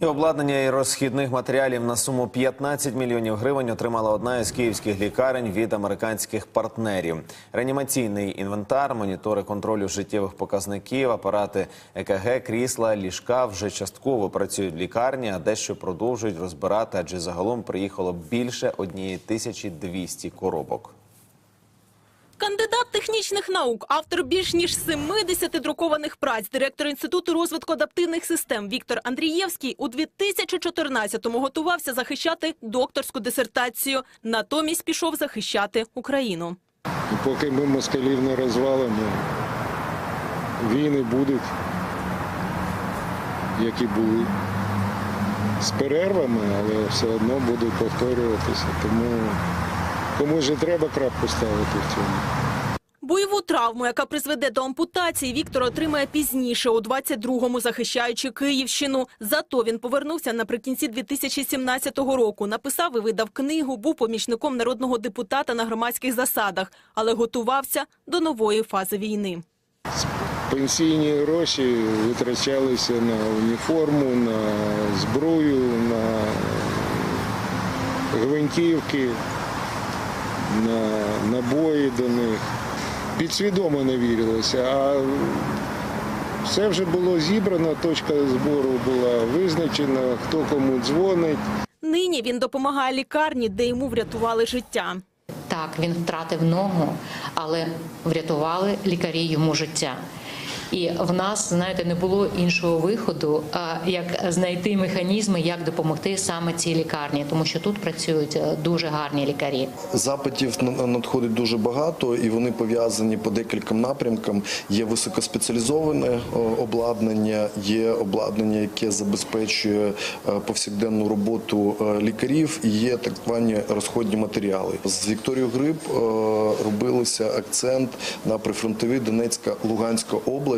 І обладнання і розхідних матеріалів на суму 15 мільйонів гривень отримала одна із київських лікарень від американських партнерів. Реанімаційний інвентар, монітори контролю життєвих показників, апарати ЕКГ, крісла, ліжка вже частково працюють в лікарні, а дещо продовжують розбирати, адже загалом приїхало більше однієї тисячі 200 коробок. Кандидат технічних наук, автор більш ніж 70 друкованих праць, директор Інституту розвитку адаптивних систем Віктор Андрієвський у 2014-му готувався захищати докторську дисертацію. Натомість пішов захищати Україну. Поки ми москалів не розвалимо, війни будуть, які були. З перервами, але все одно будуть повторюватися. Тому комусь же треба крапку ставити в цьому. Бойову травму, яка призведе до ампутації, Віктор отримає пізніше, у 22-му, захищаючи Київщину. Зато він повернувся наприкінці 2017 року. Написав і видав книгу, був помічником народного депутата на громадських засадах, але готувався до нової фази війни. Пенсійні гроші витрачалися на уніформу, на зброю, на гвинтівки, набої до них. Підсвідомо не вірилося, а все вже було зібрано, точка збору була визначена, хто кому дзвонить. Нині він допомагає лікарні, де йому врятували життя. Так, він втратив ногу, але врятували лікарі йому життя. І в нас, знаєте, не було іншого виходу, а як знайти механізми, як допомогти саме цій лікарні, тому що тут працюють е, дуже гарні лікарі. Запитів на- надходить дуже багато, і вони пов'язані по декільком напрямкам. Є високоспеціалізоване обладнання, є обладнання, яке забезпечує е, повсякденну роботу е, лікарів, і є так звані розходні матеріали. З Вікторією Гриб робилося акцент на прифронтові Донецька, Луганська область.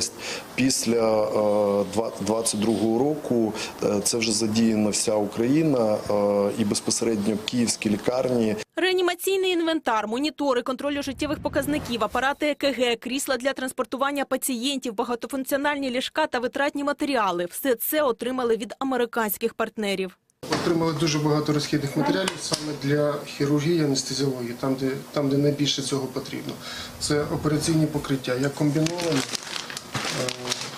Після е, два- 22-го року е, це вже задіяна вся Україна е, і безпосередньо київські лікарні. Реанімаційний інвентар, монітори контролю життєвих показників, апарати ЕКГ, крісла для транспортування пацієнтів, багатофункціональні ліжка та витратні матеріали – все це отримали від американських партнерів. Отримали дуже багато розхідних матеріалів саме для хірургії, анестезіології, там де, там, де найбільше цього потрібно. Це операційні покриття, як комбіновані е,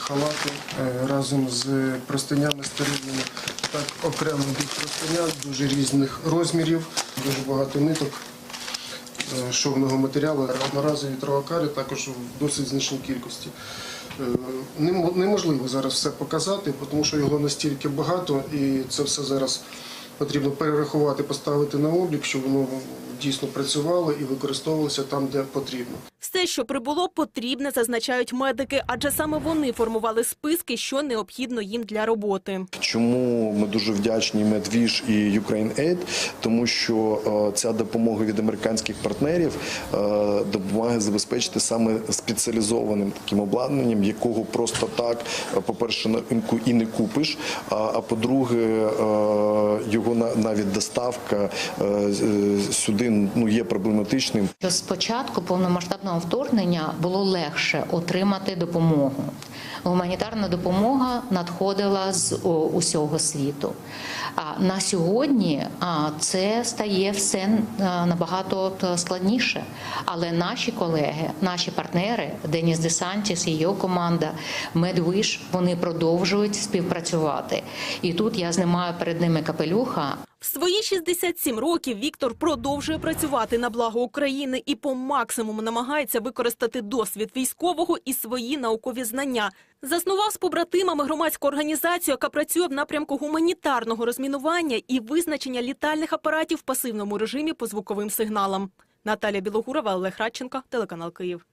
халати е, разом з простинями стерильними, так окремо від простиня дуже різних розмірів, дуже багато ниток. е, Шовного матеріалу одноразові травокари також в досить значній кількості. Е, Неможливо зараз все показати, тому що його настільки багато, і це все зараз потрібно перерахувати, поставити на облік, щоб воно дійсно працювало і використовувалося там, де потрібно. Все, що прибуло, потрібне, зазначають медики, адже саме вони формували списки, що необхідно їм для роботи. Чому ми дуже вдячні Медвіж і UkraineAid? Тому що е, ця допомога від американських партнерів е, допомагає забезпечити саме спеціалізованим таким обладнанням, якого просто так, е, по-перше, на і не купиш. А, а по-друге, е, його на- навіть доставка е, сюди ну є проблематичним. Спочатку повномасштабного вторгнення було легше отримати допомогу. Гуманітарна допомога надходила з усього світу. А на сьогодні це стає все набагато складніше. Але наші колеги, наші партнери, Деніс Десантіс його команда, Медвиш, вони продовжують співпрацювати. І тут я знімаю перед ними капелюха. В свої 67 років Віктор продовжує працювати на благо України і по максимуму намагається використати досвід військового і свої наукові знання. Заснував з побратимами громадську організацію, яка працює в напрямку гуманітарного розмінування і визначення літальних апаратів в пасивному режимі по звуковим сигналам. Наталя Білогурова, Олег Радченко, телеканал Київ.